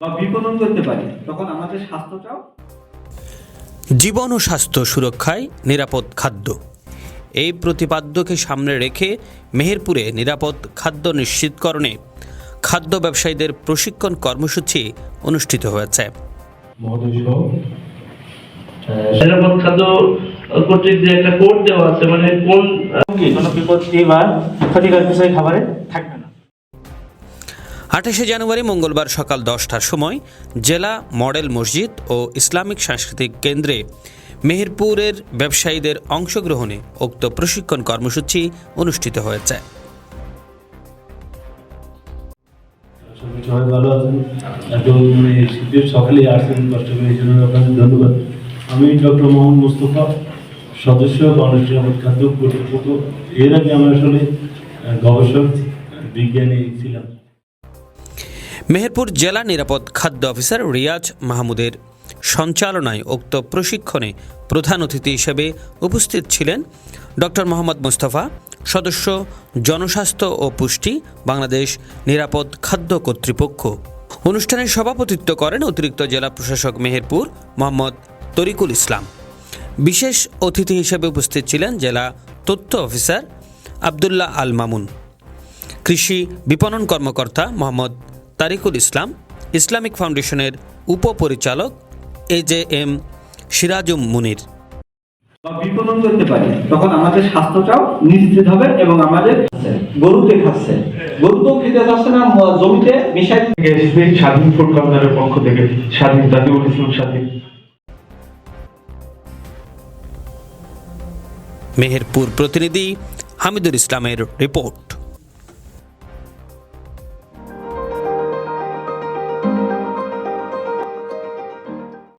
বা বিপণন করতে পারি তখন আমাদের স্বাস্থ্যটাও জীবন ও স্বাস্থ্য সুরক্ষায় নিরাপদ খাদ্য। এই প্রতিপাদ্যকে সামনে রেখে মেহেরপুরে নিরাপদ খাদ্য নিশ্চিতকরণে খাদ্য ব্যবসায়ীদের প্রশিক্ষণ কর্মসূচি অনুষ্ঠিত হয়েছে। নিরাপদ খাদ্য কর্তৃক যে একটা কোড দেওয়া আছে মানে কোন কি কোনো বিপত্তি বা ক্ষতিকর কিছু খাবারে থাকবে আঠাশে জানুয়ারি মঙ্গলবার সকাল দশটার সময় জেলা মডেল মসজিদ ও ইসলামিক সাংস্কৃতিক কেন্দ্রে মেহেরপুরের ব্যবসায়ীদের অংশগ্রহণে উক্ত প্রশিক্ষণ কর্মসূচি অনুষ্ঠিত হয়েছে। মানে আমি ডক্টর মোহাম্মদ সদস্য খাদ্য এর আগে আমি আসলে গবেষক, বিজ্ঞানী ছিলাম। মেহেরপুর জেলা নিরাপদ খাদ্য অফিসার রিয়াজ মাহমুদের সঞ্চালনায় উক্ত প্রশিক্ষণে প্রধান অতিথি হিসেবে উপস্থিত ছিলেন ডক্টর মোহাম্মদ মুস্তফা, সদস্য জনস্বাস্থ্য ও পুষ্টি, বাংলাদেশ নিরাপদ খাদ্য কর্তৃপক্ষ। অনুষ্ঠানে সভাপতিত্ব করেন অতিরিক্ত জেলা প্রশাসক মেহেরপুর মোহাম্মদ তরিকুল ইসলাম। বিশেষ অতিথি হিসেবে উপস্থিত ছিলেন জেলা তথ্য অফিসার আবদুল্লাহ আল মামুন। কৃষি বিপণন কর্মকর্তা মোহাম্মদ তারিকুল ইসলাম ইসলামিক ফাউন্ডেশনের উপপরিচালক A J M Sirajum Munir. বিপণন করতে পারি তখন আমাদের স্বাস্থ্যটাও নিশ্চিত হবে এবং আমাদের গরুতে খাচ্ছে। গরুতেও খেতে যাচ্ছে না জমিতে মিশাই থেকে স্বাধীন ফুড কর্নারের পক্ষ থেকে স্বাধীন জাতীয় ইসলাম স্বাধীন। মেহেরপুর প্রতিনিধি হামিদুল ইসলামের রিপোর্ট।